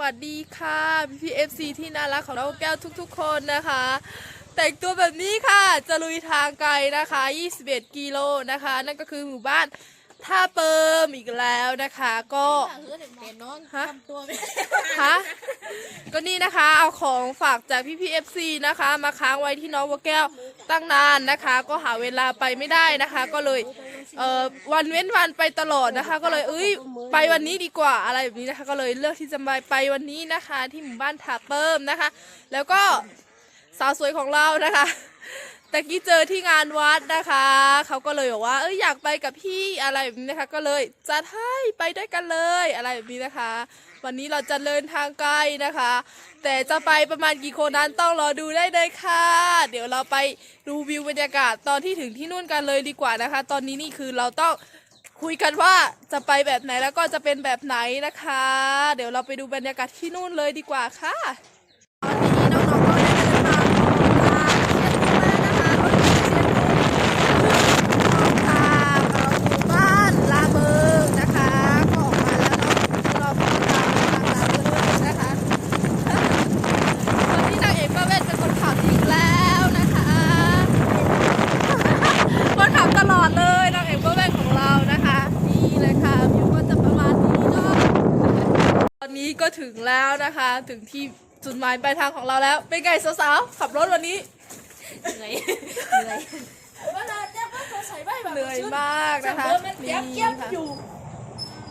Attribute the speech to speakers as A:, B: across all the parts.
A: วัสดีค่ะพี่เอฟซีที่น่ารักของเราแก้วทุกๆ คนนะคะ แต่งตัวแบบนี้ค่ะ จะลุยทางไกลนะคะ 21 กิโลนะคะ นั่นก็คือหมู่บ้านท่าเปิมอีกแล้วนะคะ ก็
B: เป็นน้อง
A: ฮะ
B: ทำตัวไม่
A: ฮะ ก็นี่นะคะ เอาของฝากจากพี่พีเอฟซีนะคะ มาค้างไว้ที่น้องวัวแก้วตั้งนานนะคะ ก็หาเวลาไปไม่ได้นะคะ ก็เลย เอ่อวันเว้นวันไปตลอดนะคะ ก็เลยเอ้ยไปวันนี้ดีกว่าอะไรแบบนี้นะคะ ก็เลยเลือกที่จะไปไปวันนี้นะคะ ที่หมู่บ้านถาเปิมนะคะ แล้วก็สาวสวยของเรานะคะ ตะกี้เจอที่งานวัดนะคะ เขาก็เลยบอกว่าเอ้ยอยากไปกับพี่อะไรแบบนี้นะคะ ก็เลยจัดให้ไปด้วยกันเลยอะไรแบบนี้นะคะ วันนี้เราจะเดินทางไกลนะคะ แต่จะไปประมาณกี่คนนั้นต้องรอดูได้เลยค่ะ เดี๋ยวเราไปดูวิวบรรยากาศตอนที่ถึงที่นู่นกันเลยดีกว่านะคะ ตอนนี้นี่คือเราต้องคุยกันว่าจะไปแบบไหนแล้วก็จะเป็นแบบไหนนะคะ เดี๋ยวเราไปดูบรรยากาศที่นู่นเลยดีกว่าค่ะ ตอนนี้น้องๆก็ได้เดินทางออกมาเชียงตุงแล้วนะคะรถเชียงตุงออกทางเอ่อหมู่บ้านลาเบิงนะคะ ก็ออกมาแล้วเนาะเราก็ตามทางลาเบิงนะคะ วันนี้นางเอกป้าเวทเป็นคนขับอีกแล้วนะคะคนขับตลอดเลยนางเอกป้าเวทของเรานะคะ นี่เลยค่ะวิวก็จะประมาณนี้เนาะ ตอนนี้ก็ ถึงแล้วนะคะ ถึงที่จุดหมายปลายทางของเราแล้ว เป็นไงสาวๆขับรถวันนี้
B: เหนื่อยเหนื่อย
C: เวลาเจ๊ก็ตัวใส่ไม่แบบ
A: เหนื่อยมากนะคะ
C: เดินมันเก็บเก็บ
A: ค่ะ
C: อยู่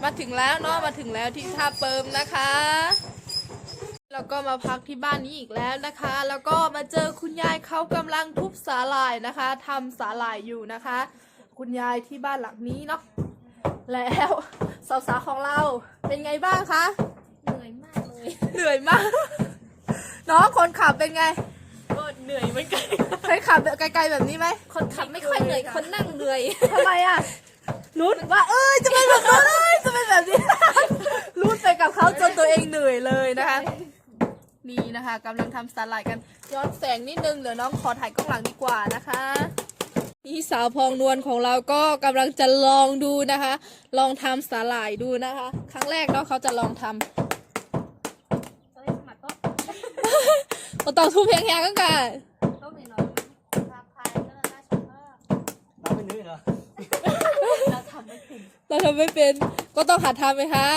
A: มาถึงแล้วเนาะมาถึงแล้วที่ท่าเปิมนะคะแล้วก็มาพักที่บ้านนี้อีกแล้วนะคะ แล้วก็มาเจอคุณยายเขากำลังทุบสาหร่ายนะคะทำสาหร่ายอยู่นะคะ คุณยายที่บ้านหลังนี้เนาะแล้วสาวๆของเราเป็นไงบ้างคะ
B: อยมาก
A: น้องคนขับเป็นไง
B: ก็เหนื่อยเหมือนกัน
A: เคยขับแบบไกลๆแบบนี้ไหม
B: คนขับไม่ค่อยเหนื่อย คนนั่งเหนื่อย
A: ทำไมอะรุดว่า เอ้ยจะเป็นแบบนั้นเลยจะเป็นแบบนี้รุดไปกับเขาจนตัวเองเหนื่อยเลยนะคะ นี่นะคะกำลังทำสไลด์กันย้อนแสงนิดนึงเดี๋ยวน้องขอถ่ายกล้องหลังดีกว่านะคะนี่สาวพองนวลของเราก็กำลังจะลองดูนะคะ ลองทำสาหร่ายดูนะคะ ครั้งแรกเนาะเขาจะลองทำ
B: ตอนนี้สมัครก็
A: ก็ต้องทุบเพียงแค่กันกัน
B: ต้องเหนื่อยหน่อยพาพายก็น่าชมมาก
D: เราไม่นึกเหรอ
B: เราทำไม่ถึง
A: เราทำไม่เป็น ก็ต้องหัดทำไหมคะ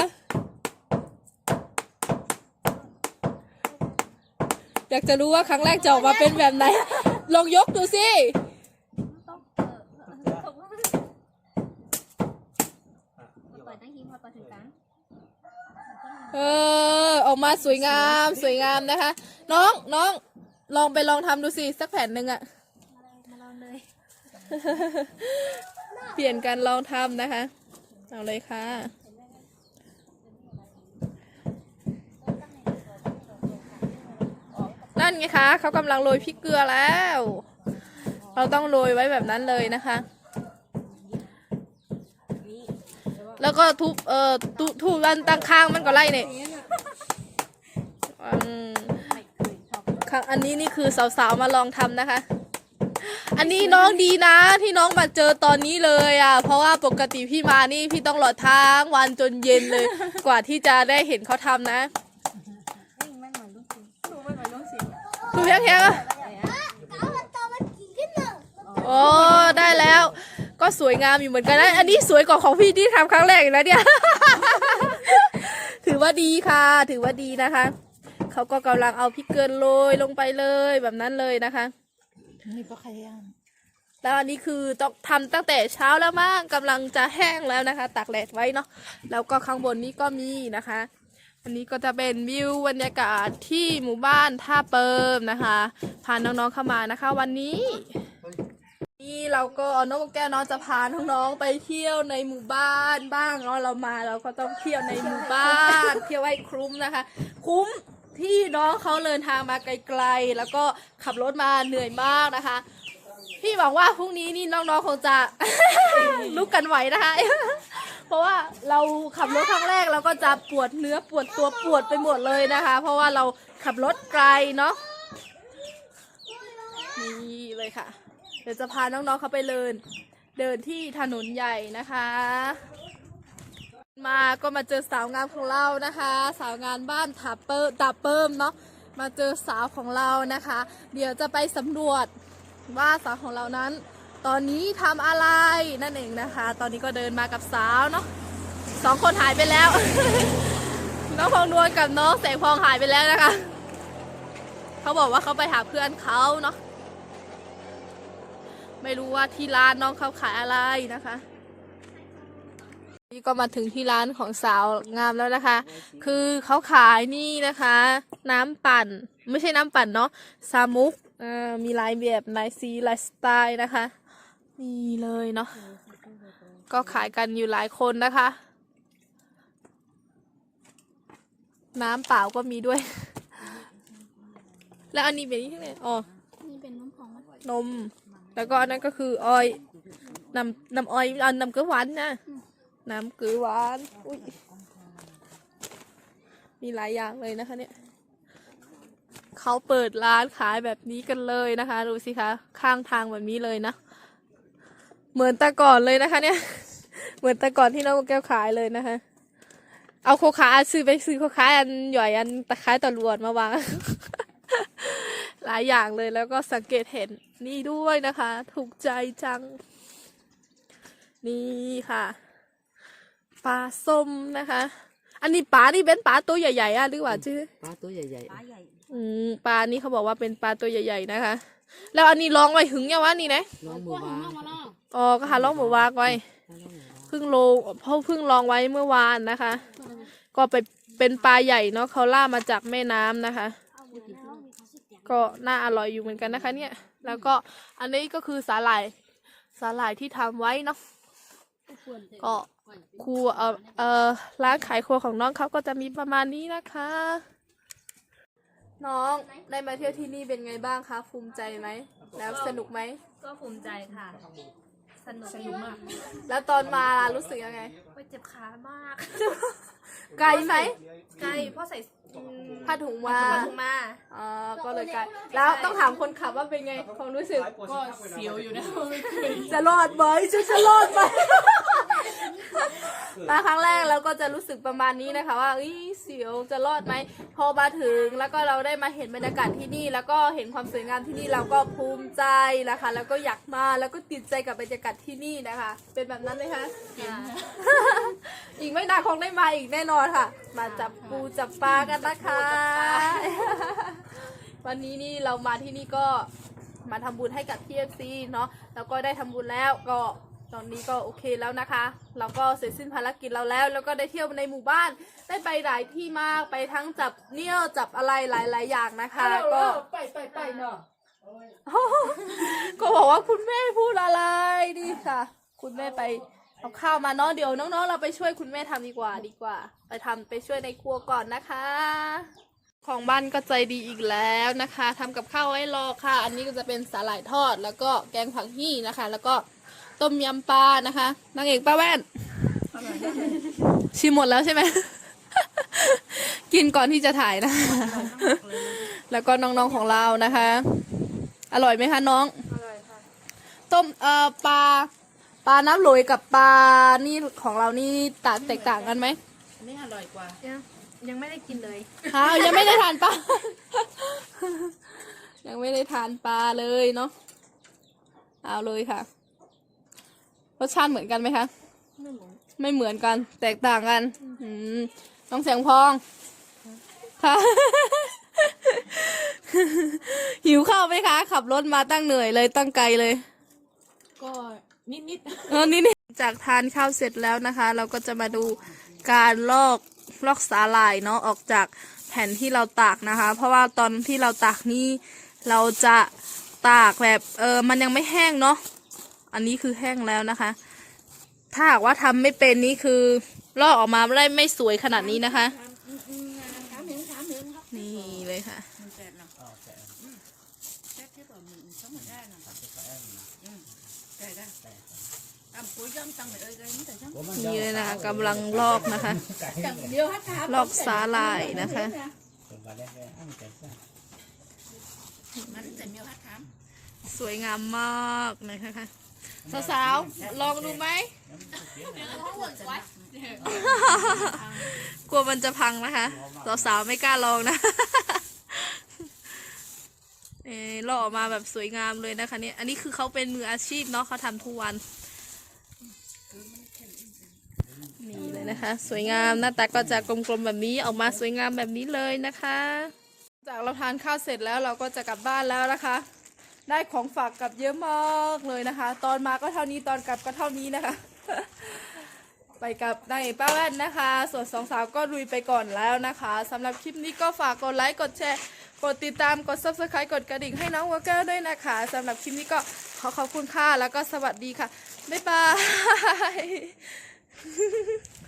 A: อยากจะรู้ว่าครั้งแรกจะออกมาเป็นแบบไหน ลองยกดูสิ
B: ต้องเออเออตกว่ามาเปิดตั้งหิ้งพอเปิดถึงกลาง
A: เออออกมาสวยงามสวยงามนะคะ น้องน้องลองไปลองทำดูสิสักแผ่นหนึ่งอะ
B: มาลองเลย
A: เปลี่ยนกันลองทำนะคะ เอาเลยค่ะ นั่นไงคะเขากำลังโรยพริกเกลือแล้ว เราต้องโรยไว้แบบนั้นเลยนะคะ แล้วก็ทุบเอ่อทุบทุบด้านตั้งข้างมันก็ไล่เนี่ยอืมค่ะอันนี้นี่คือสาวๆมาลองทำนะคะ อันนี้น้องดีนะ ที่น้องมาเจอตอนนี้เลยอะ เพราะว่าปกติพี่มานี่พี่ต้องรอทั้งวันจนเย็นเลย กว่าที่จะได้เห็นเขาทำนะ
B: ไม่เหมือนลูกศิษย์ดูไม่เหมือนลูกศิษย์
A: ทุบแข็งๆอะโอ้ได้แล้ว ก็สวยงามอยู่เหมือนกันนะ อันนี้สวยกว่าของพี่ที่ทำครั้งแรกอีกแล้วเนี่ย ถือว่าดีค่ะ ถือว่าดีนะคะ เขาก็กำลังเอาพริกเกลือโรยลงไปเลยแบบนั้นเลยนะคะ
C: นี่ก็ขยัน
A: แล้วอันนี้คือต้องทำตั้งแต่เช้าแล้วมั้งกำลังจะแห้งแล้วนะคะตากแดดไว้เนาะ แล้วก็ข้างบนนี้ก็มีนะคะ อันนี้ก็จะเป็นวิวบรรยากาศที่หมู่บ้านท่าเปิมนะคะ พาน้องๆเข้ามานะคะ วันนี้ นี่เราก็น้องแก้วน้องจะพาน้องๆไปเที่ยวในหมู่บ้านบ้างเนาะเรามาเราก็ต้องเที่ยวในหมู่บ้าน เที่ยวให้คุ้มนะคะ คุ้มที่น้องเขาเดินทางมาไกลๆ แล้วก็ขับรถมาเหนื่อยมากนะคะ พี่หวังว่าพรุ่งนี้นี่น้องๆคงจะ ลุกกันไหวนะคะ เพราะว่าเราขับรถครั้งแรกเราก็จะปวดเนื้อปวดตัวปวดไปหมดเลยนะคะ เพราะว่าเราขับรถไกลเนาะนี่เลยค่ะ เดี๋ยวจะพาน้องๆเขาไปเดิน เดินที่ถนนใหญ่นะคะ มาก็มาเจอสาวงามของเรานะคะ สาวงานบ้านถาเปิดตาเปิมเนาะมาเจอสาวของเรานะคะ เดี๋ยวจะไปสำรวจว่าสาวของเรานั้น ตอนนี้ทำอะไรนั่นเองนะคะ ตอนนี้ก็เดินมากับสาวเนาะสองคนหายไปแล้ว น้องพองนวลกับน้องแสงพองหายไปแล้วนะคะ เขาบอกว่าเขาไปหาเพื่อนเขาเนาะ ไม่รู้ว่าที่ร้านน้องเขาขายอะไรนะคะ นี่ก็มาถึงที่ร้านของสาวงามแล้วนะคะ คือเขาขายนี่นะคะ น้ำปั่น ไม่ใช่น้ำปั่นเนาะซามุกเอ่อมีหลายแบบหลายสีหลายสไตล์นะคะนี่เลยเนาะก็ขายกันอยู่หลายคนนะคะ น้ำเปล่าก็มีด้วย แล้วอันนี้เป็นนี่ที่ไหนอ๋อ
C: นี่เป็นน้ำของมัน
A: นม แล้วก็อันนั้นก็คืออ้อยน้ำน้ำอ้อยอันน้ำเกลือหวานนะน้ำเกลือหวานอุ้ยมีหลายอย่างเลยนะคะเนี่ยเขาเปิดร้านขายแบบนี้กันเลยนะคะ ดูสิคะ ข้างทางแบบนี้เลยนะ เหมือนแต่ก่อนเลยนะคะ เนี่ย เหมือนแต่ก่อนที่น้องแก้วขายเลยนะคะ เอาโคคาซื้อไปซื้อโคคาอันหย่อยอันตะไคร้ตะลวดมาวาง หลายอย่างเลยแล้วก็สังเกตเห็นนี่ด้วยนะคะ ถูกใจจัง นี่ค่ะปลาส้มนะคะ อันนี้ปลานี่เป็นปลาตัวใหญ่ๆอะหรือว่าชื่อ
D: ปลาตัวใหญ่
B: ปลาใหญ่
A: อืมปลานี่เขาบอกว่าเป็นปลาตัวใหญ่ ๆ นะคะ แล้วอันนี้ลองไว้หึงยังวะนี่นะ
D: ๆน้องหมูวา
A: อ๋อก็หาลองหมูวากไว้
D: น้องหมูวา
A: เพิ่งโลเพราะเพิ่งลองไว้เมื่อวานนะคะ ก็ไปเป็นปลาใหญ่เนาะเขาล่ามาจากแม่น้ำนะคะ ก็น่าอร่อยอยู่เหมือนกันนะคะ เนี่ย แล้วก็อันนี้ก็คือสาหร่ายสาหร่ายที่ทำไว้เนาะก็ครัวเออเออร้านขายครัวของน้องเขาก็จะมีประมาณนี้นะคะ น้องได้มาเที่ยวที่นี่เป็นไงบ้างคะภูมิใจไหมแล้วสนุกไหม
B: ก็ภูมิใจค่ะ สนุกสนุกมาก
A: แล้วตอนมารู้สึกยังไง
B: ไปเจ็บขามาก
A: ไกลไหม
B: ไกลเพราะใส่
A: ผ้าถุงมา
B: ผ้าถุงมา
A: อ่าก็เลยไกลแล้วต้องถามคนขับว่าเป็นไงความรู้สึก
C: ก็เสียวอยู่นะ
A: จะรอดไหมจะจะรอดไหม มาครั้งแรกเราก็จะรู้สึกประมาณนี้นะคะ ว่าเอ้ยเสียวจะรอดไหมพอมาถึงแล้วก็เราได้มาเห็นบรรยากาศที่นี่ แล้วก็เห็นความสวยงามที่นี่เราก็ภูมิใจนะคะ แล้วก็อยากมาแล้วก็ติดใจกับบรรยากาศที่นี่นะคะ เป็นแบบนั้นไหมคะอีกไม่นานคงได้มาอีกแน่นอนค่ะ มาจับปูจับปลากันนะคะ วันนี้นี่เรามาที่นี่ก็มาทำบุญให้กับ TFC เนาะแล้วก็ได้ทำบุญแล้วก็ ตอนนี้ก็โอเคแล้วนะคะ เราก็เสร็จสิ้นภารกิจเราแล้ว แล้วก็ได้เที่ยวในหมู่บ้าน ได้ไปหลายที่มากไปทั้งจับเนี่ยวจับอะไรหลาย ๆ อย่างนะคะ ก็
C: ไปไปไปเนาะ
A: ก็บอกว่าคุณแม่พูดอะไรดีค่ะ คุณแม่ไปเอาข้าวมาเนาะเดี๋ยวน้องๆ เราไปช่วยคุณแม่ทำดีกว่าดีกว่า ไปทำไปช่วยในครัวก่อนนะคะ ของบ้านก็ใจดีอีกแล้วนะคะทำกับข้าวไว้รอค่ะ อันนี้ก็จะเป็นสาหร่ายทอด แล้วก็แกงผักฮี่นะคะ แล้วก็ ต้มยำปลานะคะนางเอกป้าแว่นชิมหมดแล้วใช่ไหม กินก่อนที่จะถ่ายนะ แล้วก็น้องๆของเรานะคะ อร่อยไหมคะน้อง
B: อร่อยค่ะ
A: ต้มเอ่อปลาปลาน้ำโหลยกับปลานี่ของเรานี่ต่างแตกต่างกันไหม
C: อันนี้อร่อยกว่า
B: ยังยังไม่ได้กินเลย
A: ฮะยังไม่ได้ทานปลา ยังไม่ได้ทานปลาเลยเนาะ เอาเลยค่ะ รสชาติเหมือนกันไหมคะ
B: ไม่เหมือน
A: ไม่เหมือนกัน แตกต่างกัน อืมน้องแสงพอง ค่ะ หิวข้าวไหมคะ ขับรถมาตั้งเหนื่อยเลยตั้งไกลเลย
C: ก็นิดนิด
A: เออนี่นี่จากทานข้าวเสร็จแล้วนะคะ เราก็จะมาดูการลอกลอกสาหร่ายเนาะออกจากแผ่นที่เราตากนะคะ เพราะว่าตอนที่เราตากนี่เราจะตากแบบเออมันยังไม่แห้งเนาะ อันนี้คือแห้งแล้วนะคะ ถ้าหากว่าทำไม่เป็นนี่คือลอกออกมาได้ไม่สวยขนาดนี้นะคะ
C: นี่
A: เลยค่ะ
C: นี่เลยนะะ
A: กำลังลอกนะคะลอกสาลายนะคะสวยงามมากนะคะ สาวๆลองดูไหมกลัวมันจะพังนะคะสาวๆไม่กล้าลองนะเออหล่อมาแบบสวยงามเลยนะคะเนี่ยอันนี้คือเขาเป็นมืออาชีพเนาะเขาทำทุกวันนี่เลยนะคะ สวยงามหน้าตาก็จะกลมๆแบบนี้ออกมาสวยงามแบบนี้เลยนะคะ จากเราทานข้าวเสร็จแล้วเราก็จะกลับบ้านแล้วนะคะ ได้ของฝากกลับเยอะมากเลยนะคะ ตอนมาก็เท่านี้ตอนกลับก็เท่านี้นะคะ ไปกับนายป้าแว่นนะคะ ส่วนสองสาวก็ลุยไปก่อนแล้วนะคะสำหรับคลิปนี้ก็ฝากกดไลค์กดแชร์กดติดตามกด subscribe กดกระดิ่งให้น้องวัวแก้วด้วยนะคะสำหรับคลิปนี้ก็ขอขอบคุณค่ะแล้วก็สวัสดีค่ะ บ๊ายบาย